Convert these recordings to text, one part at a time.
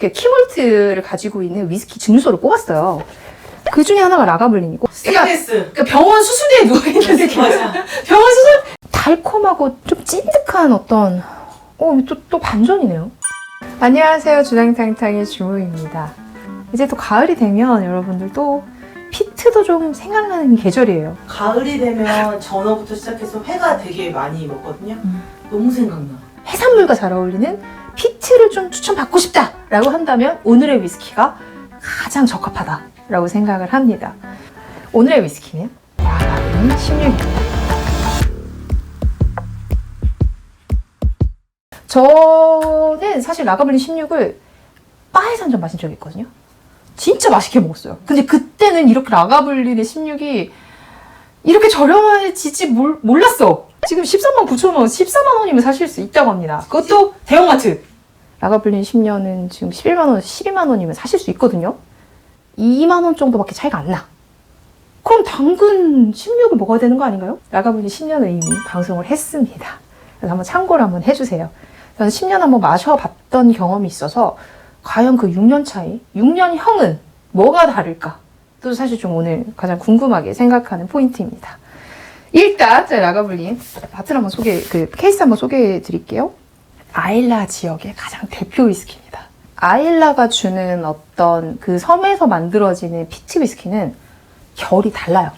그 키몰트를 가지고 있는 위스키 증류소를 뽑았어요. 그 중에 하나가 라가블린이고. 스테인리스. 그러니까 병원 수술대에 누워있는 느낌. 맞아. 병원 수술 달콤하고 좀 찐득한 어떤 어, 또, 또 반전이네요. 안녕하세요. 주당탕탕의 주모입니다. 이제 또 가을이 되면 여러분들 또 피트도 좀 생각나는 계절이에요. 가을이 되면 전어부터 시작해서 회가 되게 많이 먹거든요. 음. 너무 생각나. 해산물과 잘 어울리는 피트를 좀 추천받고 싶다라고 한다면 오늘의 위스키가 가장 적합하다라고 생각을 합니다. 오늘의 위스키는 라가블린 16입니다. 저는 사실 라가블린 16을 바에서 한 잔 마신 적이 있거든요. 진짜 맛있게 먹었어요. 근데 그때는 이렇게 라가블린의 16이 이렇게 저렴해지지 몰, 몰랐어. 지금 13만 9천 원, 14만 원이면 사실 수 있다고 합니다. 그것도 대형마트. 라가블린 10년은 지금 11만 원, 12만 원이면 사실 수 있거든요. 2만 원 정도밖에 차이가 안 나. 그럼 당근 16을 먹어야 되는 거 아닌가요? 라가블린 10년을 이미 방송을 했습니다. 그래서 한번 참고를 한번 해주세요. 저는 10년 한번 마셔봤던 경험이 있어서 과연 그 6년 차이, 6년형은 뭐가 다를까? 또 사실 좀 오늘 가장 궁금하게 생각하는 포인트입니다. 일단 제가 라가블린 바틀 한번 소개, 그 케이스 한번 소개해 드릴게요. 아일라 지역의 가장 대표 위스키입니다. 아일라가 주는 어떤 그 섬에서 만들어지는 피치 위스키는 결이 달라요.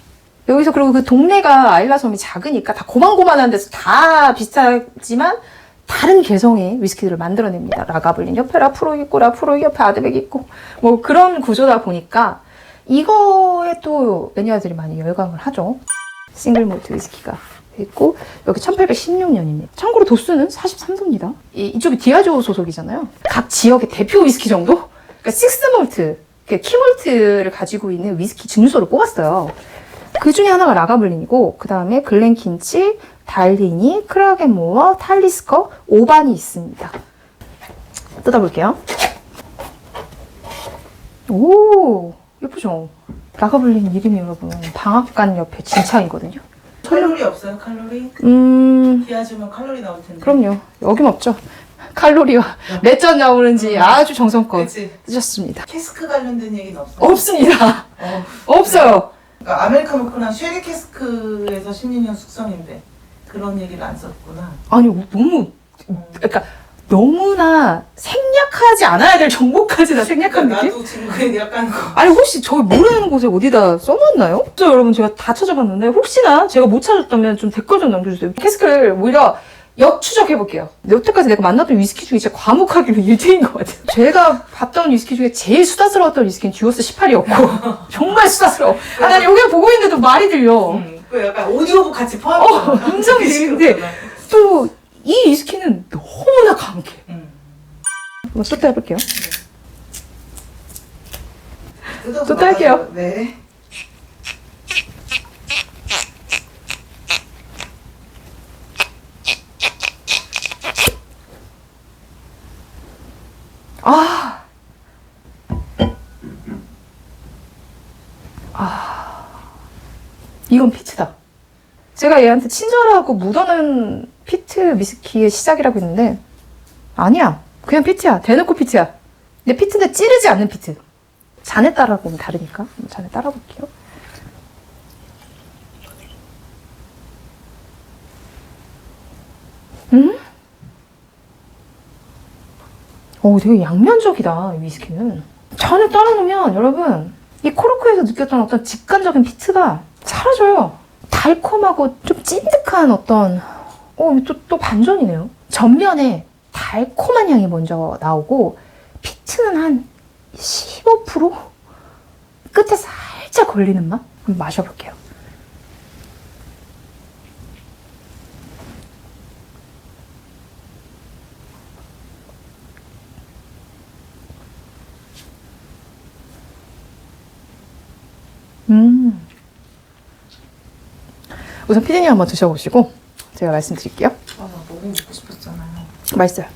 여기서 그리고 그 동네가 아일라 섬이 작으니까 다 고만고만한 데서 다 비슷하지만 다른 개성의 위스키들을 만들어냅니다. 라가블린 옆에 라프로 있고 라프로 옆에 아드백 있고 뭐 그런 구조다 보니까 이거에 또 매니아들이 많이 열광을 하죠. 싱글 몰트 위스키가 있고 여기 1816년입니다. 참고로 도수는 43도입니다. 이, 이쪽이 디아조 소속이잖아요. 각 지역의 대표 위스키 정도? 그러니까 식스 몰트, 그러니까 키몰트를 가지고 있는 위스키 증류소를 뽑았어요. 그 중에 하나가 라가블린이고 그 다음에 글렌킨치, 달리니, 크라겐모어, 탈리스커, 오반이 있습니다. 뜯어볼게요. 오 예쁘죠? 라가블린 이름이 여러분 방앗간 옆에 진창이거든요. 칼로리 없어요, 칼로리? 음 디아주면 칼로리 나올 텐데. 그럼요. 여긴 없죠. 칼로리와 몇잔 나오는지 아주 정성껏 그치. 쓰셨습니다. 캐스크 관련된 얘기는 없어. 없습니다. 어. 없어요. 그러니까 아메리카노크랑 쉐리 캐스크에서 16년 숙성인데 그런 얘기를 안 썼구나. 아니 너무 그러니까 너무나 생략하지 않아야 될 정보까지 다 생략한 그러니까 느낌? 나도 지금 그 약간 그 아니 혹시 저 모르는 곳에 어디다 써놨나요? 저 여러분 제가 다 찾아봤는데 혹시나 제가 못 찾았다면 좀 댓글 좀 남겨주세요. 캐스크를 오히려 역추적해 볼게요. 여태까지 내가 만났던 위스키 중에 진짜 과묵하기로 1등인 것 같아요. 제가 봤던 위스키 중에 제일 수다스러웠던 위스키는 듀오스 18이었고 정말 수다스러워. 아, 난 여기 보고 있는데도 말이 들려. 음, 그 약간 오디오북 같이 어, 포함했잖아. 음성이 들리는데 또 이 위스키는 강해. 음. 한번 또 해볼게요. 또 딸게요. 말아서- 네. 아. 아. 이건 피트다. 제가 얘한테 친절하고 묻어는 피트 위스키의 시작이라고 했는데, 아니야. 그냥 피트야. 대놓고 피트야. 근데 피트인데 찌르지 않는 피트. 잔에 따라 보면 다르니까. 잔에 따라 볼게요. 음? 오, 되게 양면적이다, 이 위스키는. 잔에 따라 놓으면, 여러분, 이 코르크에서 느꼈던 어떤 직관적인 피트가 사라져요. 달콤하고 좀 찐득한 어떤, 어, 또, 또 반전이네요. 전면에 달콤한 향이 먼저 나오고, 피트는 한 15%? 끝에 살짝 걸리는 맛? 한번 마셔볼게요. 음. 우선 피디님 한번 드셔보시고 제가 말씀드릴게요. 아, 나 너무 먹고 싶었잖아요. 맛있어요.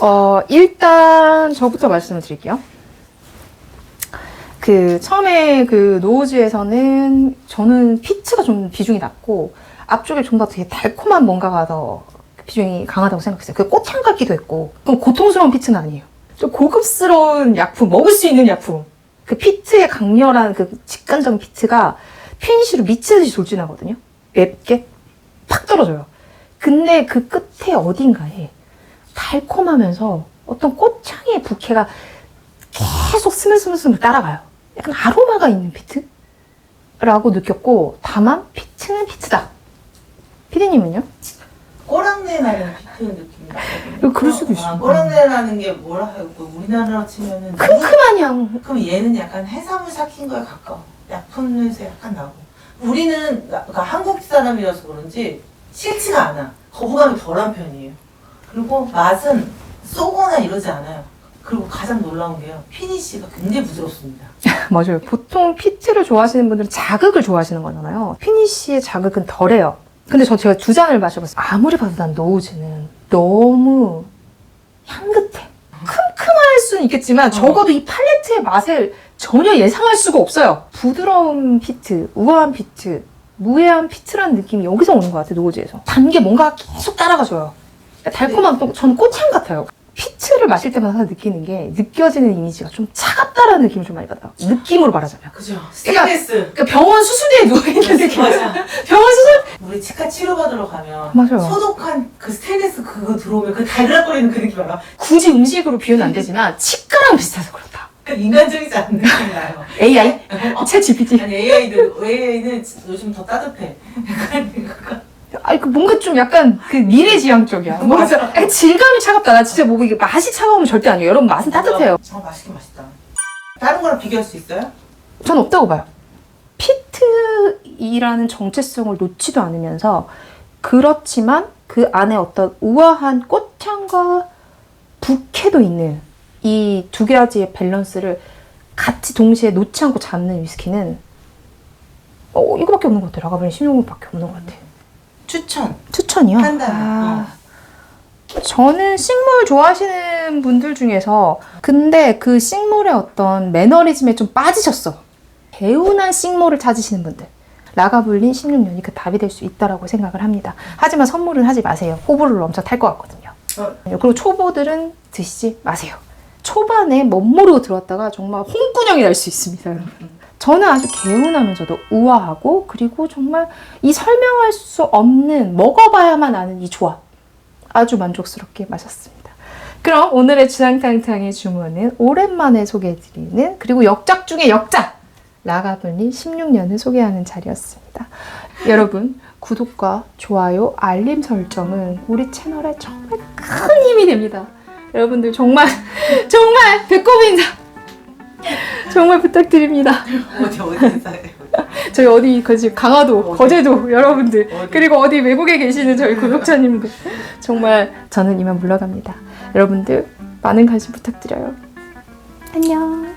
어, 일단 저부터 말씀을 드릴게요. 그 처음에 그 노우즈에서는 저는 피츠가 좀 비중이 낮고 앞쪽에 좀 더 되게 달콤한 뭔가가 더 비중이 강하다고 생각했어요. 그 꽃향 같기도 했고, 그럼 고통스러운 피트는 아니에요. 좀 고급스러운 약품, 먹을 수 있는 약품. 그 피트의 강렬한 그 직관적인 피트가 피니쉬로 미치듯이 돌진하거든요. 맵게 팍 떨어져요. 근데 그 끝에 어딘가에 달콤하면서 어떤 꽃향의 부캐가 계속 스물스물스물 따라가요. 약간 아로마가 있는 피트? 라고 느꼈고, 다만 피트는 피트다. 피디님은요? 꼬랑내 나는 피트 느낌이 나거든요. 그럴 수도 있어. 아, 꼬랑내 나는 게 뭐라? 그 우리나라로 치면은 큼큼한 향. 그럼 얘는 약간 해산물 삭힌 거에 가까워. 약품 냄새 약간 나고. 우리는 그러니까 한국 사람이라서 그런지 싫지가 않아. 거부감이 덜한 편이에요. 그리고 맛은 쏘거나 이러지 않아요. 그리고 가장 놀라운 게요. 피니쉬가 굉장히 부드럽습니다. 맞아요. 보통 피트를 좋아하시는 분들은 자극을 좋아하시는 거잖아요. 피니쉬의 자극은 덜해요. 근데 저 제가 두 잔을 마셔봤어요. 아무리 봐도 난 노우즈는 너무. 큼큼할 수는 있겠지만 적어도 이 팔레트의 맛을 전혀 예상할 수가 없어요. 부드러운 피트, 우아한 피트, 무해한 피트라는 느낌이 여기서 오는 것 같아요. 노우즈에서. 단 게 뭔가 계속 따라가줘요. 달콤한 또 저는 꽃향 같아요. 피트를 마실 때마다 느끼는 게 느껴지는 이미지가 좀 차갑다라는 느낌을 좀 많이 받아요. 느낌으로 말하자면. 그죠? 스트레스. 그러니까 병원 수술대에 누워있는 느낌. 맞아. 병원 수술? 우리 치과 치료받으러 가면 맞아요. 소독한 그 스테인리스 그거 들어오면 그 달달거리는 그 느낌 알아? 굳이 음식으로 비유는 안 되지만 치과랑 비슷해서 그렇다. 그 인간적이지 않은 느낌이 나요. AI? 어, 채 GPT. 아니 AI도 AI는 요즘 더 따뜻해. 아니 그 뭔가 좀 약간 그 미래지향적이야. 뭔가 맞아. 약간 질감이 차갑다. 나 진짜 뭐 이게 맛이 차가우면 절대 아니에요. 여러분 맛은 따뜻해요. 정말 맛있긴 맛있다. 다른 거랑 비교할 수 있어요? 전 없다고 봐요. 피트이라는 정체성을 놓지도 않으면서 그렇지만 그 안에 어떤 우아한 꽃향과 부캐도 있는 이 두 가지의 밸런스를 같이 동시에 놓지 않고 잡는 위스키는 어, 이거밖에 없는 것 같아요. 라가벨 16분밖에 없는 것 같아요. 추천. 추천이요? 아, 저는 식물 좋아하시는 분들 중에서 근데 그 식물의 어떤 매너리즘에 좀 빠지셨어. 개운한 식물을 찾으시는 분들. 라가블린 16년이 그 답이 될 수 있다라고 생각을 합니다. 하지만 선물은 하지 마세요. 호불호를 엄청 탈 것 같거든요. 어. 그리고 초보들은 드시지 마세요. 초반에 멋모르고 들어왔다가 정말 홍군형이 날 수 있습니다, 여러분. 저는 아주 개운하면서도 우아하고 그리고 정말 이 설명할 수 없는 먹어봐야만 아는 이 조합 아주 만족스럽게 마셨습니다. 그럼 오늘의 주상탕탕의 주문은 오랜만에 소개해드리는 그리고 역작 중의 역작 라가블린 16년을 소개하는 자리였습니다. 여러분 구독과 좋아요, 알림 설정은 우리 채널에 정말 큰 힘이 됩니다. 여러분들 정말 정말 배꼽 인사 정말 부탁드립니다. 어디 어디 있어요? 저희 어디 거지 강화도, 어디? 거제도 여러분들 어디? 그리고 어디 외국에 계시는 저희 구독자님들 정말 저는 이만 물러갑니다. 여러분들 많은 관심 부탁드려요. 안녕.